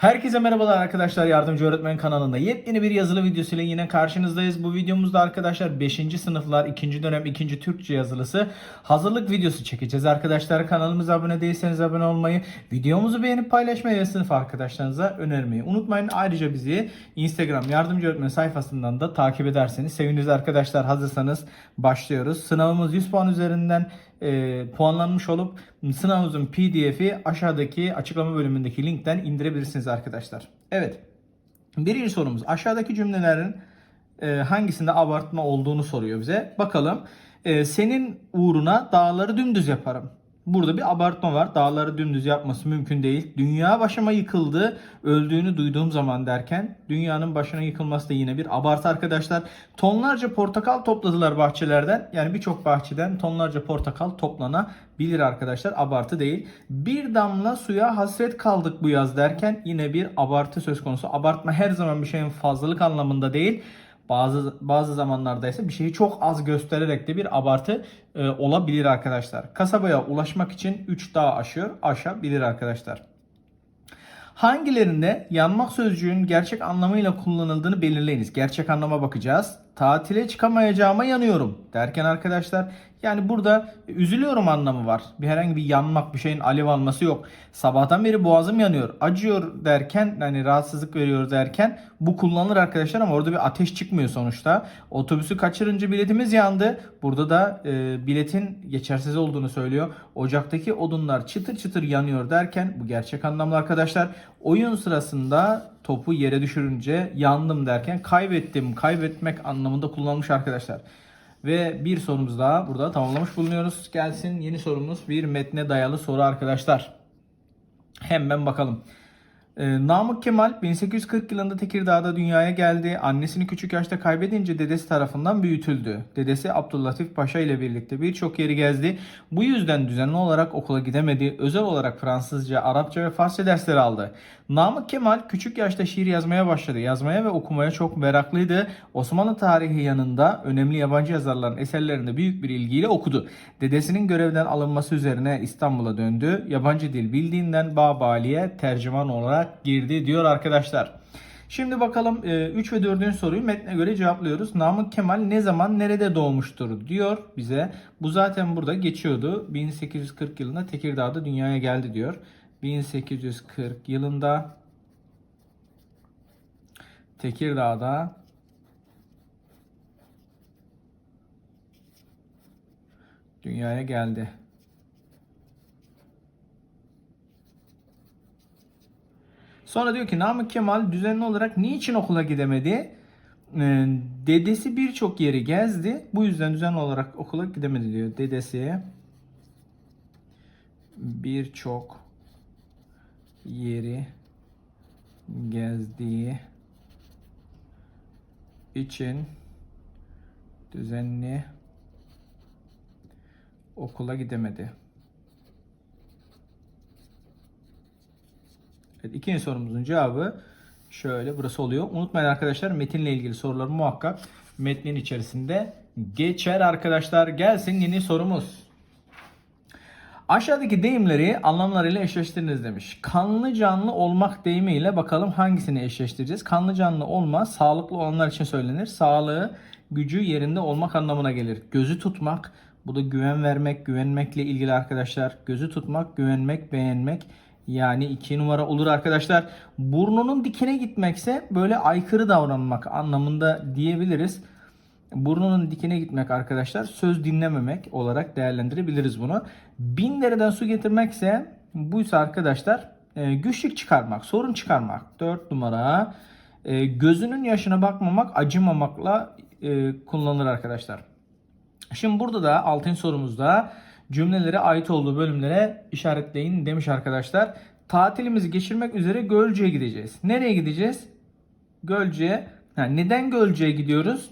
Herkese merhabalar arkadaşlar. Yardımcı Öğretmen kanalında yepyeni bir yazılı videosuyla yine karşınızdayız. Bu videomuzda arkadaşlar 5. sınıflar 2. dönem 2. Türkçe yazılısı hazırlık videosu çekeceğiz. Arkadaşlar kanalımıza abone değilseniz abone olmayı, videomuzu beğenip paylaşmayı ve sınıf arkadaşlarınıza önermeyi unutmayın. Ayrıca bizi Instagram Yardımcı Öğretmen sayfasından da takip ederseniz seviniriz arkadaşlar. Hazırsanız başlıyoruz. Sınavımız 100 puan üzerinden e, puanlanmış olup sınavımızın pdf'i aşağıdaki açıklama bölümündeki linkten indirebilirsiniz arkadaşlar. Evet. Birinci sorumuz aşağıdaki cümlelerin e, hangisinde abartma olduğunu soruyor bize. Bakalım. E, senin uğruna dağları dümdüz yaparım. Burada bir abartma var. Dağları dümdüz yapması mümkün değil. Dünya başıma yıkıldı. Öldüğünü duyduğum zaman derken dünyanın başına yıkılması da yine bir abartı arkadaşlar. Tonlarca portakal topladılar bahçelerden. Yani birçok bahçeden tonlarca portakal toplanabilir arkadaşlar. Abartı değil. Bir damla suya hasret kaldık bu yaz derken yine bir abartı söz konusu. Abartma her zaman bir şeyin fazlalık anlamında değil. Bazı bazı zamanlarda ise bir şeyi çok az göstererek de bir abartı e, olabilir arkadaşlar. Kasabaya ulaşmak için 3 dağ aşıyor, aşabilir arkadaşlar. Hangilerinde yanmak sözcüğün gerçek anlamıyla kullanıldığını belirleyiniz. Gerçek anlama bakacağız. Tatile çıkamayacağıma yanıyorum derken arkadaşlar yani burada üzülüyorum anlamı var. Bir herhangi bir yanmak bir şeyin alev alması yok. Sabahtan beri boğazım yanıyor. Acıyor derken hani rahatsızlık veriyor derken bu kullanılır arkadaşlar ama orada bir ateş çıkmıyor sonuçta. Otobüsü kaçırınca biletimiz yandı. Burada da e, biletin geçersiz olduğunu söylüyor. Ocaktaki odunlar çıtır çıtır yanıyor derken bu gerçek anlamda arkadaşlar. Oyun sırasında topu yere düşürünce yandım derken kaybettim, kaybetmek anlamında kullanılmış arkadaşlar. Ve bir sorumuz daha burada tamamlamış bulunuyoruz. Gelsin yeni sorumuz bir metne dayalı soru arkadaşlar. Hemen bakalım. Ee, Namık Kemal 1840 yılında Tekirdağ'da dünyaya geldi. Annesini küçük yaşta kaybedince dedesi tarafından büyütüldü. Dedesi Abdüllatif Paşa ile birlikte birçok yeri gezdi. Bu yüzden düzenli olarak okula gidemedi. Özel olarak Fransızca, Arapça ve Farsça dersleri aldı. Namık Kemal küçük yaşta şiir yazmaya başladı. Yazmaya ve okumaya çok meraklıydı. Osmanlı tarihi yanında önemli yabancı yazarların eserlerini büyük bir ilgiyle okudu. Dedesinin görevden alınması üzerine İstanbul'a döndü. Yabancı dil bildiğinden Babali'ye tercüman olarak girdi diyor arkadaşlar. Şimdi bakalım 3 ve 4. soruyu metne göre cevaplıyoruz. Namık Kemal ne zaman nerede doğmuştur diyor bize. Bu zaten burada geçiyordu. 1840 yılında Tekirdağ'da dünyaya geldi diyor. 1840 yılında Tekirdağ'da dünyaya geldi. Sonra diyor ki Namık Kemal düzenli olarak niçin okula gidemedi? Ee, dedesi birçok yeri gezdi. Bu yüzden düzenli olarak okula gidemedi diyor. Dedesi birçok yeri gezdiği için düzenli okula gidemedi. Evet, ikinci sorumuzun cevabı şöyle burası oluyor. Unutmayın arkadaşlar metinle ilgili sorular muhakkak metnin içerisinde geçer arkadaşlar. Gelsin yeni sorumuz. Aşağıdaki deyimleri anlamlarıyla eşleştiriniz demiş. Kanlı canlı olmak deyimiyle bakalım hangisini eşleştireceğiz. Kanlı canlı olma sağlıklı olanlar için söylenir. Sağlığı gücü yerinde olmak anlamına gelir. Gözü tutmak bu da güven vermek, güvenmekle ilgili arkadaşlar. Gözü tutmak, güvenmek, beğenmek yani iki numara olur arkadaşlar. Burnunun dikine gitmekse böyle aykırı davranmak anlamında diyebiliriz. Burnunun dikine gitmek arkadaşlar söz dinlememek olarak değerlendirebiliriz bunu. Bin dereden su getirmekse buysa arkadaşlar e, güçlük çıkarmak, sorun çıkarmak. 4 numara. E, gözünün yaşına bakmamak, acımamakla e, kullanılır arkadaşlar. Şimdi burada da altın sorumuzda cümlelere ait olduğu bölümlere işaretleyin demiş arkadaşlar. Tatilimizi geçirmek üzere Gölcük'e gideceğiz. Nereye gideceğiz? Gölcük'e. Yani neden Gölcük'e gidiyoruz?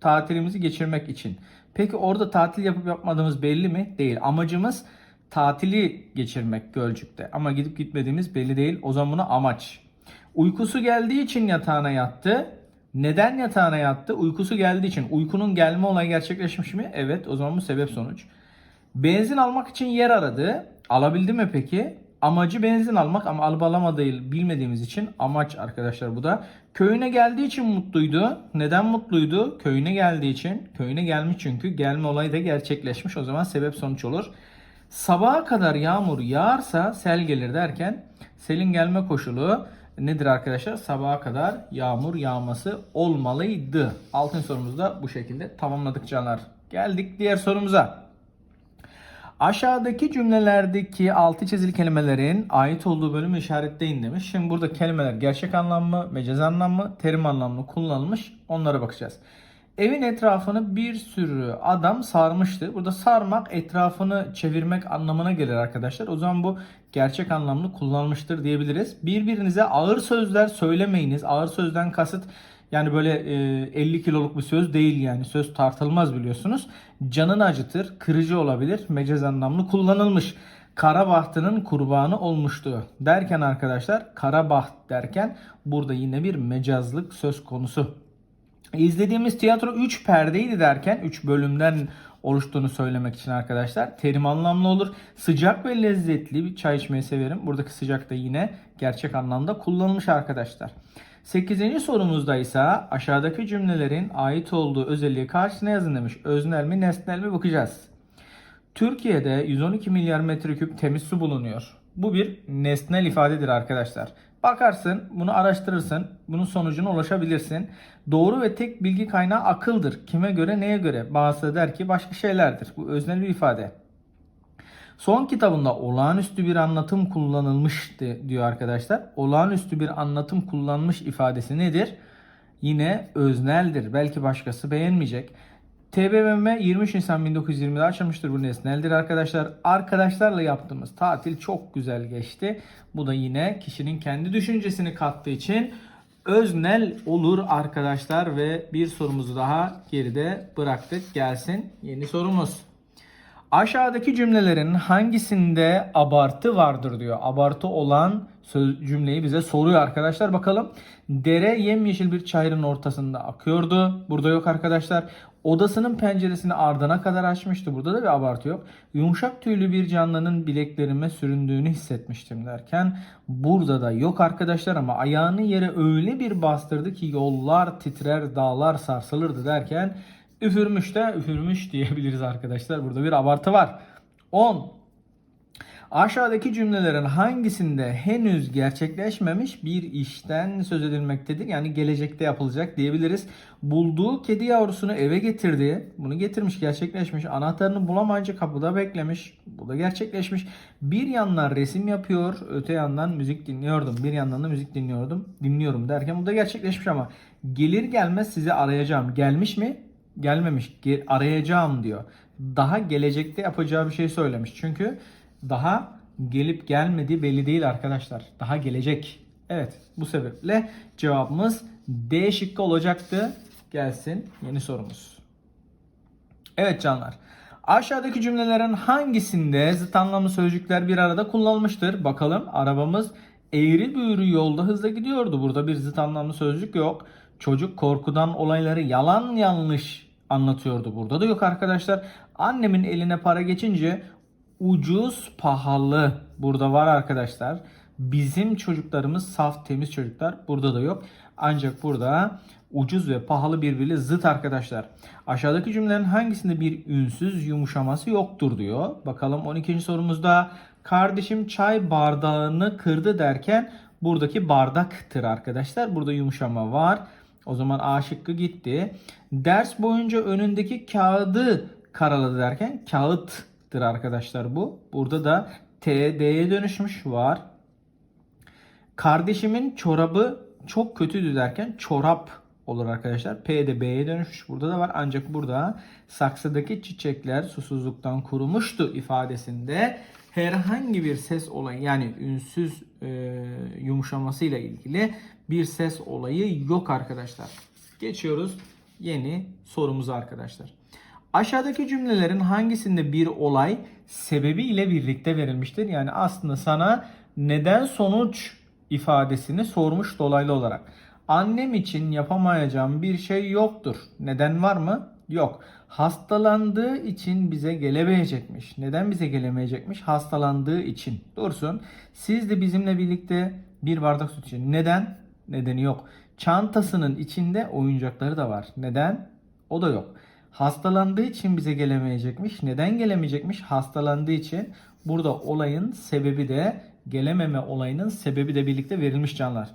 Tatilimizi geçirmek için. Peki orada tatil yapıp yapmadığımız belli mi? Değil. Amacımız tatili geçirmek Gölcük'te. Ama gidip gitmediğimiz belli değil. O zaman buna amaç. Uykusu geldiği için yatağına yattı. Neden yatağına yattı? Uykusu geldiği için. Uykunun gelme olayı gerçekleşmiş mi? Evet. O zaman bu sebep sonuç. Benzin almak için yer aradı. Alabildi mi peki? Amacı benzin almak ama alıp alamadığı bilmediğimiz için amaç arkadaşlar bu da. Köyüne geldiği için mutluydu. Neden mutluydu? Köyüne geldiği için. Köyüne gelmiş çünkü. Gelme olayı da gerçekleşmiş. O zaman sebep sonuç olur. Sabaha kadar yağmur yağarsa sel gelir derken selin gelme koşulu nedir arkadaşlar? Sabaha kadar yağmur yağması olmalıydı. Altın sorumuzu da bu şekilde tamamladık canlar. Geldik diğer sorumuza. Aşağıdaki cümlelerdeki altı çizili kelimelerin ait olduğu bölümü işaretleyin demiş. Şimdi burada kelimeler gerçek anlamlı, mecaz anlamlı, terim anlamlı kullanılmış. Onlara bakacağız. Evin etrafını bir sürü adam sarmıştı. Burada sarmak etrafını çevirmek anlamına gelir arkadaşlar. O zaman bu gerçek anlamlı kullanılmıştır diyebiliriz. Birbirinize ağır sözler söylemeyiniz. Ağır sözden kasıt yani böyle e, 50 kiloluk bir söz değil yani. Söz tartılmaz biliyorsunuz. Canını acıtır, kırıcı olabilir. Mecaz anlamlı kullanılmış. Kara bahtının kurbanı olmuştu. Derken arkadaşlar kara baht derken burada yine bir mecazlık söz konusu. İzlediğimiz tiyatro 3 perdeydi derken 3 bölümden oluştuğunu söylemek için arkadaşlar. Terim anlamlı olur. Sıcak ve lezzetli bir çay içmeyi severim. Buradaki sıcak da yine gerçek anlamda kullanılmış arkadaşlar. 8. sorumuzda ise aşağıdaki cümlelerin ait olduğu özelliği karşısına yazın demiş. Öznel mi nesnel mi bakacağız. Türkiye'de 112 milyar metreküp temiz su bulunuyor. Bu bir nesnel ifadedir arkadaşlar. Bakarsın, bunu araştırırsın, bunun sonucuna ulaşabilirsin. Doğru ve tek bilgi kaynağı akıldır. Kime göre, neye göre? Bazısı der ki başka şeylerdir. Bu öznel bir ifade. Son kitabında olağanüstü bir anlatım kullanılmış diyor arkadaşlar. Olağanüstü bir anlatım kullanmış ifadesi nedir? Yine özneldir. Belki başkası beğenmeyecek. TBMM 23 Nisan 1920'de açılmıştır. Bu nesneldir arkadaşlar. Arkadaşlarla yaptığımız tatil çok güzel geçti. Bu da yine kişinin kendi düşüncesini kattığı için öznel olur arkadaşlar ve bir sorumuzu daha geride bıraktık. Gelsin yeni sorumuz. Aşağıdaki cümlelerin hangisinde abartı vardır diyor. Abartı olan söz, cümleyi bize soruyor arkadaşlar. Bakalım. Dere yemyeşil bir çayırın ortasında akıyordu. Burada yok arkadaşlar. Odasının penceresini ardına kadar açmıştı. Burada da bir abartı yok. Yumuşak tüylü bir canlının bileklerime süründüğünü hissetmiştim derken burada da yok arkadaşlar ama ayağını yere öyle bir bastırdı ki yollar titrer, dağlar sarsılırdı derken üfürmüş de üfürmüş diyebiliriz arkadaşlar. Burada bir abartı var. 10. Aşağıdaki cümlelerin hangisinde henüz gerçekleşmemiş bir işten söz edilmektedir? Yani gelecekte yapılacak diyebiliriz. Bulduğu kedi yavrusunu eve getirdi. Bunu getirmiş, gerçekleşmiş. Anahtarını bulamayınca kapıda beklemiş. Bu da gerçekleşmiş. Bir yandan resim yapıyor, öte yandan müzik dinliyordum. Bir yandan da müzik dinliyordum. Dinliyorum derken bu da gerçekleşmiş ama gelir gelmez sizi arayacağım. Gelmiş mi? Gelmemiş. Ge- arayacağım diyor. Daha gelecekte yapacağı bir şey söylemiş. Çünkü daha gelip gelmediği belli değil arkadaşlar. Daha gelecek. Evet bu sebeple cevabımız D şıkkı olacaktı. Gelsin yeni sorumuz. Evet canlar. Aşağıdaki cümlelerin hangisinde zıt anlamlı sözcükler bir arada kullanılmıştır? Bakalım arabamız eğri büğrü yolda hızla gidiyordu. Burada bir zıt anlamlı sözcük yok. Çocuk korkudan olayları yalan yanlış anlatıyordu. Burada da yok arkadaşlar. Annemin eline para geçince ucuz pahalı burada var arkadaşlar. Bizim çocuklarımız saf temiz çocuklar burada da yok. Ancak burada ucuz ve pahalı birbiriyle zıt arkadaşlar. Aşağıdaki cümlelerin hangisinde bir ünsüz yumuşaması yoktur diyor. Bakalım 12. sorumuzda kardeşim çay bardağını kırdı derken buradaki bardaktır arkadaşlar. Burada yumuşama var. O zaman A şıkkı gitti. Ders boyunca önündeki kağıdı karaladı derken kağıttır arkadaşlar bu. Burada da T, D'ye dönüşmüş var. Kardeşimin çorabı çok kötüydü derken çorap olur arkadaşlar. P de B'ye dönüşmüş. Burada da var. Ancak burada saksıdaki çiçekler susuzluktan kurumuştu ifadesinde herhangi bir ses olayı yani ünsüz e, yumuşamasıyla ilgili bir ses olayı yok arkadaşlar. Geçiyoruz yeni sorumuza arkadaşlar. Aşağıdaki cümlelerin hangisinde bir olay sebebi ile birlikte verilmiştir? Yani aslında sana neden sonuç ifadesini sormuş dolaylı olarak. Annem için yapamayacağım bir şey yoktur. Neden var mı? Yok. Hastalandığı için bize gelemeyecekmiş. Neden bize gelemeyecekmiş? Hastalandığı için. Dursun. Siz de bizimle birlikte bir bardak süt için. Neden? Nedeni yok. Çantasının içinde oyuncakları da var. Neden? O da yok. Hastalandığı için bize gelemeyecekmiş. Neden gelemeyecekmiş? Hastalandığı için. Burada olayın sebebi de gelememe olayının sebebi de birlikte verilmiş canlar.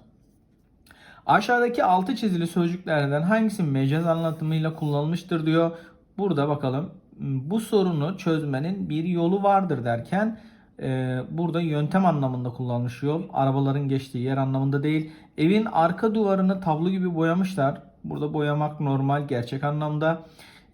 Aşağıdaki altı çizili sözcüklerden hangisi mecaz anlatımıyla kullanılmıştır diyor. Burada bakalım bu sorunu çözmenin bir yolu vardır derken e, burada yöntem anlamında kullanmış yol. Arabaların geçtiği yer anlamında değil. Evin arka duvarını tablo gibi boyamışlar. Burada boyamak normal gerçek anlamda.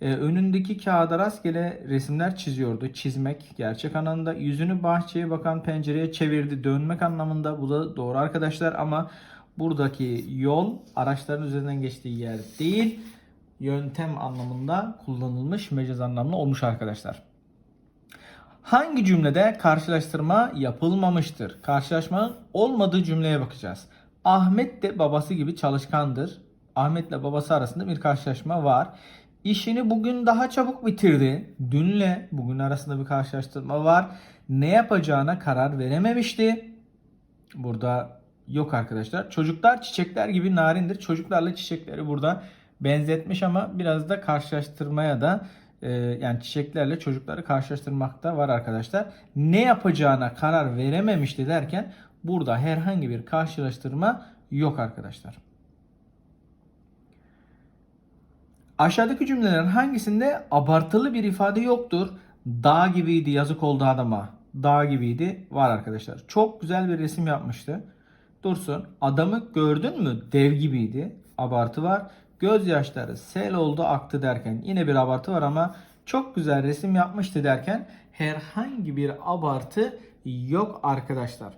E, önündeki kağıda rastgele resimler çiziyordu. Çizmek gerçek anlamda. Yüzünü bahçeye bakan pencereye çevirdi. Dönmek anlamında. Bu da doğru arkadaşlar ama buradaki yol araçların üzerinden geçtiği yer değil. Yöntem anlamında kullanılmış mecaz anlamlı olmuş arkadaşlar. Hangi cümlede karşılaştırma yapılmamıştır? Karşılaşmanın olmadığı cümleye bakacağız. Ahmet de babası gibi çalışkandır. Ahmet'le babası arasında bir karşılaşma var. İşini bugün daha çabuk bitirdi. Dünle bugün arasında bir karşılaştırma var. Ne yapacağına karar verememişti. Burada yok arkadaşlar. Çocuklar çiçekler gibi narindir. Çocuklarla çiçekleri burada benzetmiş ama biraz da karşılaştırmaya da yani çiçeklerle çocukları karşılaştırmakta var arkadaşlar. Ne yapacağına karar verememişti derken burada herhangi bir karşılaştırma yok arkadaşlar. Aşağıdaki cümlelerin hangisinde abartılı bir ifade yoktur? Dağ gibiydi yazık oldu adama. Dağ gibiydi var arkadaşlar. Çok güzel bir resim yapmıştı. Dursun adamı gördün mü dev gibiydi. Abartı var. Gözyaşları sel oldu aktı derken yine bir abartı var ama çok güzel resim yapmıştı derken herhangi bir abartı yok arkadaşlar.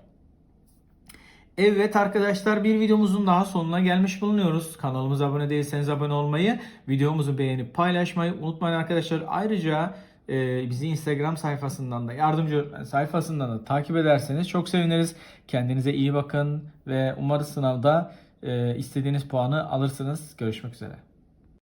Evet arkadaşlar bir videomuzun daha sonuna gelmiş bulunuyoruz. Kanalımıza abone değilseniz abone olmayı, videomuzu beğenip paylaşmayı unutmayın arkadaşlar. Ayrıca e, bizi Instagram sayfasından da yardımcı sayfasından da takip ederseniz çok seviniriz. Kendinize iyi bakın ve umarız sınavda istediğiniz puanı alırsınız. Görüşmek üzere.